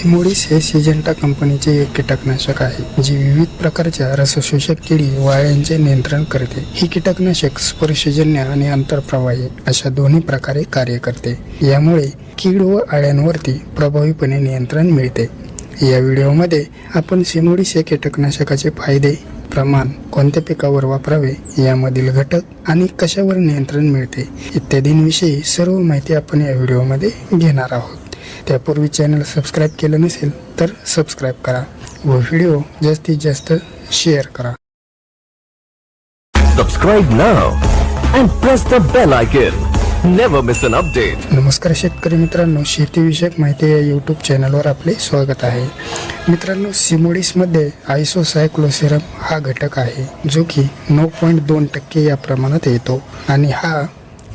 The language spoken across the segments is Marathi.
सिमोडिस हे सिजेंटा कंपनीचे एक कीटकनाशक आहे जे विविध प्रकारच्या रसशोषक किडी वाळ्यांचे नियंत्रण करते. ही कीटकनाशक स्पर्शजन्य आणि आंतरप्रवाही अशा दोन्ही प्रकारे कार्य करते. यामुळे कीड व आळ्यांवरती प्रभावीपणे नियंत्रण मिळते. या व्हिडिओमध्ये आपण सिमोडिस या कीटकनाशकाचे फायदे प्रमाण कोणत्या पिकावर वापरावे यामधील घटक आणि कशावर नियंत्रण मिळते इत्यादींविषयी सर्व माहिती आपण या व्हिडिओमध्ये घेणार आहोत. त्यापूर्वी चॅनल सबस्क्राईब केलं नसेल तर सबस्क्राईब करा व व्हिडिओ जास्तीत जास्त शेअर करा Subscribe now and press the bell icon. Never miss an update. नमस्कार शेतकरी मित्रांनो शेतीविषयक माहिती या यूट्यूब चॅनलवर आपले स्वागत आहे मित्रांनो सिमोडिसमध्ये आयसोसायक्लोसेरम हा घटक आहे जो की नऊ पॉईंट दोन टक्के या प्रमाणात येतो आणि हा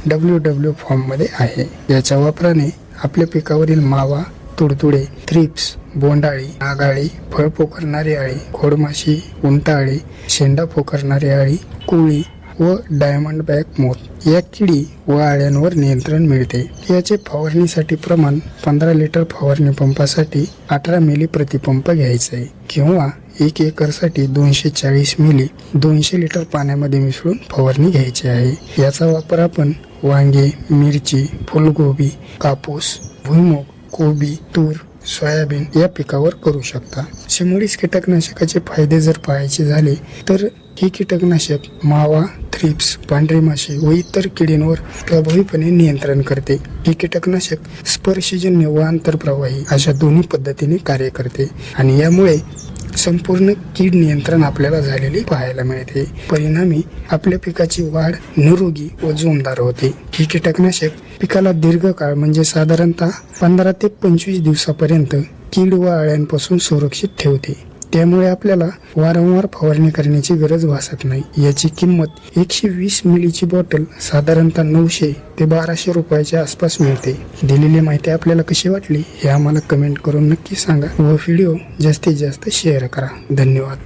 डब्ल्यू डब्ल्यू फॉर्ममध्ये आहे. याच्या वापराने आपल्या पिकावरील मावा तुडतुडे थ्रिप्स बोंडाळी नागाळी फळ पोखरणारी अळी खोडमाशी उंटाळी शेंडा पोखरणारी अळी कुळी व डायमंड बॅक मोथ या किडी व आळ्यांवर नियंत्रण मिळते. याचे फवारणीसाठी प्रमाण पंधरा लिटर फवारणी पंपासाठी अठरा मिली प्रतिपंप घ्यायचे किंवा एक एकरसाठी दोनशे चाळीस मिली दोनशे लिटर पाण्यामध्ये मिसळून फवारणी घ्यायची आहे. याचा वापर आपण वांगे मिरची फुलगोबी कापूस भुईमूग कोबी तूर सोयाबीन या पिकावर करू शकता. शिमोडीस कीटकनाशकाचे फायदे जर पाहायचे झाले तर हे कीटकनाशक मावा थ्रिप्स पांढरी माशी व इतर किडींवर प्रभावीपणे नियंत्रण करते. हे कीटकनाशक स्पर्शजन्य व आंतरप्रवाही अशा दोन्ही पद्धतीने कार्य करते आणि यामुळे संपूर्ण कीड नियंत्रण आपल्याला झालेली पाहायला मिळते. परिणामी आपल्या पिकाची वाढ निरोगी व जोमदार होते. ही कीटकनाशक पिकाला दीर्घकाळ म्हणजे साधारणतः पंधरा ते पंचवीस दिवसापर्यंत कीड व आळ्यांपासून सुरक्षित ठेवते. त्यामुळे आपल्याला वारंवार फवारणी करण्याची गरज भासत नाही. याची किंमत एकशे वीस मिलीची बॉटल साधारणतः नऊशे ते बाराशे रुपयाच्या आसपास मिळते. दिलेली माहिती आपल्याला कशी वाटली हे आम्हाला कमेंट करून नक्की सांगा व व्हिडिओ जास्तीत जास्त शेअर करा. धन्यवाद.